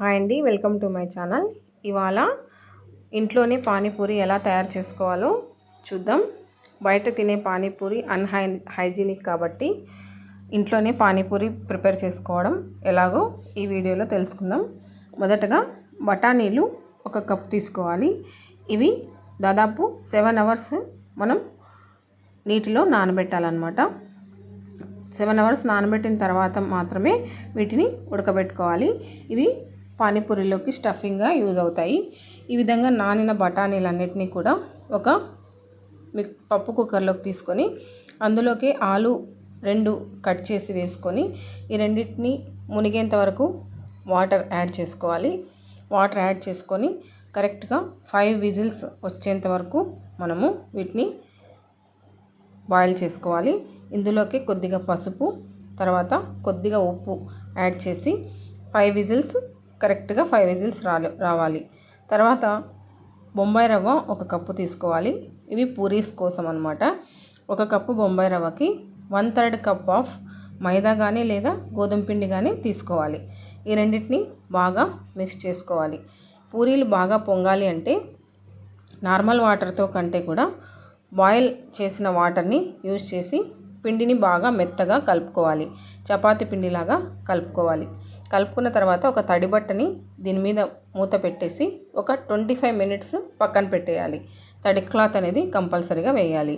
Hi అండి welcome to my channel. ఇవాళ ఇంట్లోనే పానీపూరి ఎలా తయారు చేసుకోవాలో చూద్దాం. బయట తినే పానీపూరి అన్హై హైజీనిక్ కాబట్టి ఇంట్లోనే పానీపూరి ప్రిపేర్ చేసుకోవడం ఎలాగో ఈ వీడియోలో తెలుసుకుందాం. మొదటగా బఠానీలు ఒక కప్ తీసుకోవాలి. ఇవి దాదాపు సెవెన్ అవర్స్ మనం నీటిలో నానబెట్టాలన్నమాట. సెవెన్ అవర్స్ నానబెట్టిన తర్వాత మాత్రమే వీటిని ఉడకబెట్టుకోవాలి. ఇవి పానీపూరిలోకి స్టఫింగ్గా యూజ్ అవుతాయి. ఈ విధంగా నానిన బఠానీలన్నిటినీ కూడా ఒక మిక్ పప్పు కుక్కర్లోకి తీసుకొని అందులోకి ఆలు రెండు కట్ చేసి వేసుకొని ఈ రెండింటిని మునిగేంత వరకు వాటర్ యాడ్ చేసుకోవాలి. వాటర్ యాడ్ చేసుకొని కరెక్ట్గా ఫైవ్ విజిల్స్ వచ్చేంత వరకు మనము వీటిని బాయిల్ చేసుకోవాలి. ఇందులోకి కొద్దిగా పసుపు తర్వాత కొద్దిగా ఉప్పు యాడ్ చేసి ఫైవ్ విజిల్స్ కరెక్ట్గా ఫైవ్ విజిల్స్ రాలి రావాలి. తర్వాత బొంబాయి రవ్వ ఒక కప్పు తీసుకోవాలి. ఇవి పూరీస్ కోసం అనమాట ఒక cup Bombay రవ్వకి one third cup of maida కానీ లేదా గోధుమ పిండి కానీ తీసుకోవాలి. ఈ రెండింటిని బాగా మిక్స్ చేసుకోవాలి. పూరీలు బాగా పొంగాలి అంటే నార్మల్ వాటర్తో కంటే కూడా బాయిల్ చేసిన వాటర్ని యూజ్ చేసి పిండిని బాగా మెత్తగా కలుపుకోవాలి. చపాతి పిండిలాగా కలుపుకోవాలి. కలుపుకున్న తర్వాత ఒక తడి బట్టని దీని మీద మూత పెట్టేసి ఒక ట్వంటీ ఫైవ్ మినిట్స్ పక్కన పెట్టేయాలి. తడి క్లాత్ అనేది కంపల్సరీగా వేయాలి.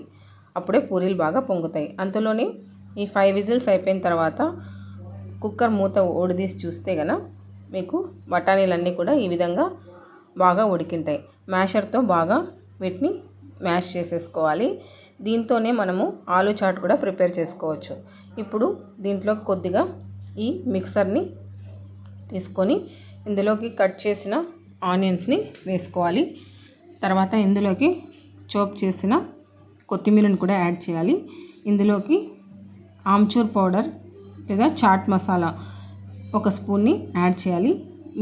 అప్పుడే పూరీలు బాగా పొంగుతాయి. అంతలోనే ఈ ఫైవ్ విజిల్స్ అయిపోయిన తర్వాత కుక్కర్ మూత ఓడిదీసి చూస్తే గన మీకు బఠానీలన్నీ కూడా ఈ విధంగా బాగా ఉడికింటాయి. మ్యాషర్తో బాగా వీటిని మ్యాష్ చేసేసుకోవాలి. దీంతోనే మనము ఆలు చాట్ కూడా ప్రిపేర్ చేసుకోవచ్చు. ఇప్పుడు దీంట్లో కొద్దిగా ఈ మిక్సర్ని తీసుకొని ఇందులోకి కట్ చేసిన ఆనియన్స్ని వేసుకోవాలి. తర్వాత ఇందులోకి చోప్ చేసిన కొత్తిమీరని కూడా యాడ్ చేయాలి. ఇందులోకి ఆమ్చూర్ పౌడర్ లేదా చాట్ మసాలా ఒక స్పూన్ని యాడ్ చేయాలి.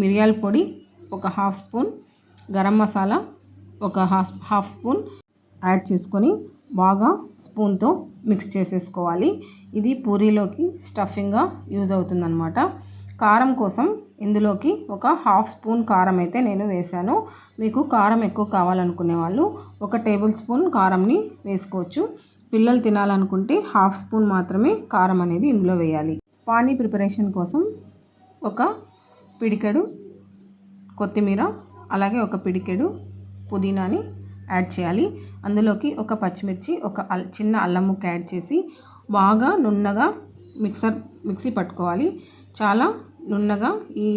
మిరియాల పొడి ఒక హాఫ్ స్పూన్ గరం మసాలా ఒక హాఫ్ హాఫ్ స్పూన్ యాడ్ చేసుకొని బాగా స్పూన్తో మిక్స్ చేసేసుకోవాలి. ఇది పూరీలోకి స్టఫింగ్గా యూజ్ అవుతుందన్నమాట. కారం కోసం ఇందులోకి ఒక హాఫ్ స్పూన్ కారం అయితే నేను వేశాను. మీకు కారం ఎక్కువ కావాలనుకునే వాళ్ళు ఒక టేబుల్ స్పూన్ కారంని వేసుకోవచ్చు. పిల్లలు తినాలనుకుంటే హాఫ్ స్పూన్ మాత్రమే కారం అనేది ఇందులో వేయాలి. పానీ ప్రిపరేషన్ కోసం ఒక పిడికెడు కొత్తిమీర అలాగే ఒక పిడికెడు పుదీనాని యాడ్ చేయాలి. అందులోకి ఒక పచ్చిమిర్చి ఒక చిన్న అల్లం ముక్క యాడ్ చేసి బాగా నున్నగా మిక్సర్ మిక్సీ పట్టుకోవాలి. చాలా నున్నగా ఈ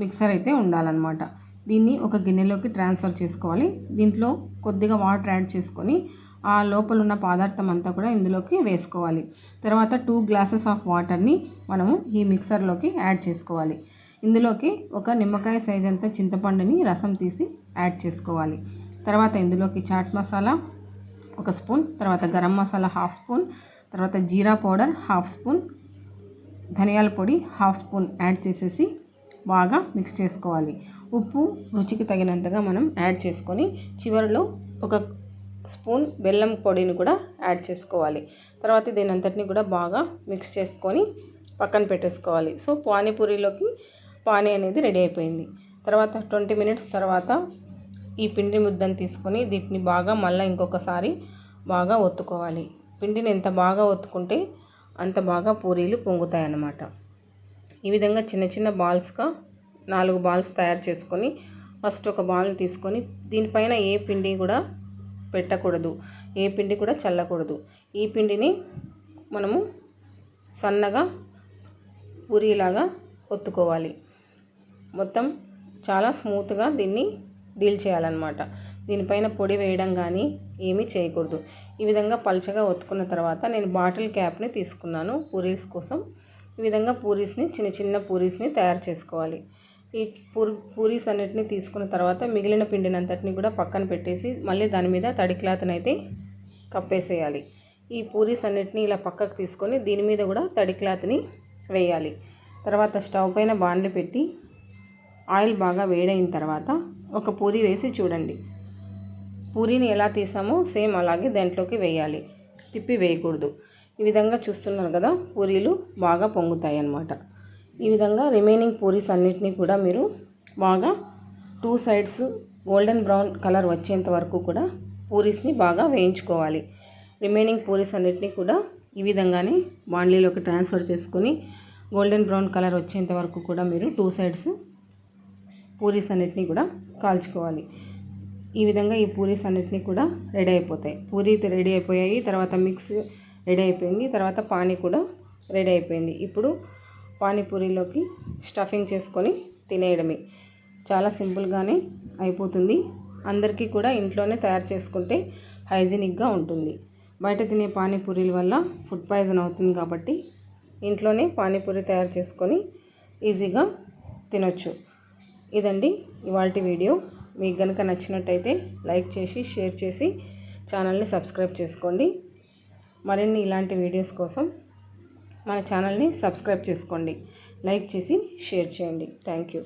మిక్సర్ అయితే ఉండాలన్నమాట. దీన్ని ఒక గిన్నెలోకి ట్రాన్స్ఫర్ చేసుకోవాలి. దీంట్లో కొద్దిగా వాటర్ యాడ్ చేసుకొని ఆ లోపల ఉన్న పదార్థం అంతా కూడా ఇందులోకి వేసుకోవాలి. తర్వాత టూ గ్లాసెస్ ఆఫ్ వాటర్ని మనము ఈ మిక్సర్లోకి యాడ్ చేసుకోవాలి. ఇందులోకి ఒక నిమ్మకాయ సైజ్ అంత చింతపండుని రసం తీసి యాడ్ చేసుకోవాలి. తర్వాత ఇందులోకి చాట్ మసాలా ఒక స్పూన్ తర్వాత గరం మసాలా హాఫ్ స్పూన్ తర్వాత జీరా పౌడర్ హాఫ్ స్పూన్ ధనియాల పొడి హాఫ్ స్పూన్ యాడ్ చేసేసి బాగా మిక్స్ చేసుకోవాలి. ఉప్పు రుచికి తగినంతగా మనం యాడ్ చేసుకొని చివరిలో ఒక స్పూన్ బెల్లం పొడిని కూడా యాడ్ చేసుకోవాలి. తర్వాత దీని అంతటిని కూడా బాగా మిక్స్ చేసుకొని పక్కన పెట్టేసుకోవాలి. సో పానీపూరిలోకి పానీ అనేది రెడీ అయిపోయింది. తర్వాత ట్వంటీ మినిట్స్ తర్వాత ఈ పిండి ముద్దను తీసుకొని దీటిని బాగా మళ్ళీ ఇంకొకసారి బాగా ఒత్తుకోవాలి. పిండిని ఎంత బాగా ఒత్తుకుంటే అంత బాగా పూరీలు పొంగుతాయి అన్నమాట ఈ విధంగా చిన్న చిన్న బాల్స్గా నాలుగు బాల్స్ తయారు చేసుకొని ఫస్ట్ ఒక బాల్ని తీసుకొని దీనిపైన ఏ పిండి కూడా పెట్టకూడదు. ఏ పిండి కూడా చల్లకూడదు. ఈ పిండిని మనము సన్నగా పూరీలాగా ఒత్తుకోవాలి. మొత్తం చాలా స్మూత్గా దీన్ని డీల్ చేయాలన్నమాట. దీనిపైన పొడి వేయడం కానీ ఏమీ చేయకూడదు. ఈ విధంగా పలుచగా ఒత్తుకున్న తర్వాత నేను బాటిల్ క్యాప్ని తీసుకున్నాను పూరీస్ కోసం. ఈ విధంగా పూరీస్ని చిన్న చిన్న పూరీస్ని తయారు చేసుకోవాలి. ఈ పూరి పూరీస్ అన్నిటిని తీసుకున్న తర్వాత మిగిలిన పిండినంతటిని కూడా పక్కన పెట్టేసి మళ్ళీ దాని మీద తడి క్లాత్ని అయితే కప్పేసేయాలి. ఈ పూరీస్ అన్నిటిని ఇలా పక్కకు తీసుకొని దీని మీద కూడా తడి క్లాత్ని వేయాలి. తర్వాత స్టవ్ పైన బాండ్లు పెట్టి ఆయిల్ బాగా వేడైన తర్వాత ఒక పూరి వేసి చూడండి. పూరీని ఎలా తీసామో సేమ్ అలాగే దాంట్లోకి వేయాలి. తిప్పి వేయకూడదు. ఈ విధంగా చూస్తున్నారు కదా పూరీలు బాగా పొంగుతాయి అన్నమాట ఈ విధంగా రిమైనింగ్ పూరీస్ అన్నిటినీ కూడా మీరు బాగా two sides golden brown colour వచ్చేంత వరకు కూడా పూరీస్ని బాగా వేయించుకోవాలి. రిమైనింగ్ పూరీస్ అన్నిటినీ కూడా ఈ విధంగానే బాండ్లీలోకి ట్రాన్స్ఫర్ చేసుకొని గోల్డెన్ బ్రౌన్ కలర్ వచ్చేంత వరకు కూడా మీరు టూ సైడ్స్ పూరీస్ అన్నిటినీ కూడా కాల్చుకోవాలి. ఈ విధంగా ఈ పూరీస్ అన్నిటినీ కూడా రెడీ అయిపోతాయి. పూరీ రెడీ అయిపోయాయి తర్వాత మిక్స్ రెడీ అయిపోయింది తర్వాత పానీ కూడా రెడీ అయిపోయింది. ఇప్పుడు పానీపూరిలోకి స్టఫింగ్ చేసుకొని తినేయడమే. చాలా సింపుల్గానే అయిపోతుంది. అందరికీ కూడా ఇంట్లోనే తయారు చేసుకుంటే హైజీనిక్గా ఉంటుంది. బయట తినే పానీపూరీల వల్ల ఫుడ్ పాయిజన్ అవుతుంది కాబట్టి ఇంట్లోనే పానీపూరి తయారు చేసుకొని ఈజీగా తినొచ్చు. ఇదండి ఇవాళ వీడియో. మీకు కనుక నచ్చినట్టయితే లైక్ చేసి షేర్ చేసి ఛానల్ని సబ్స్క్రైబ్ చేసుకోండి. మరిన్ని ఇలాంటి వీడియోస్ కోసం మన ఛానల్ని సబ్స్క్రైబ్ చేసుకోండి. లైక్ చేసి షేర్ చేయండి. Thank you.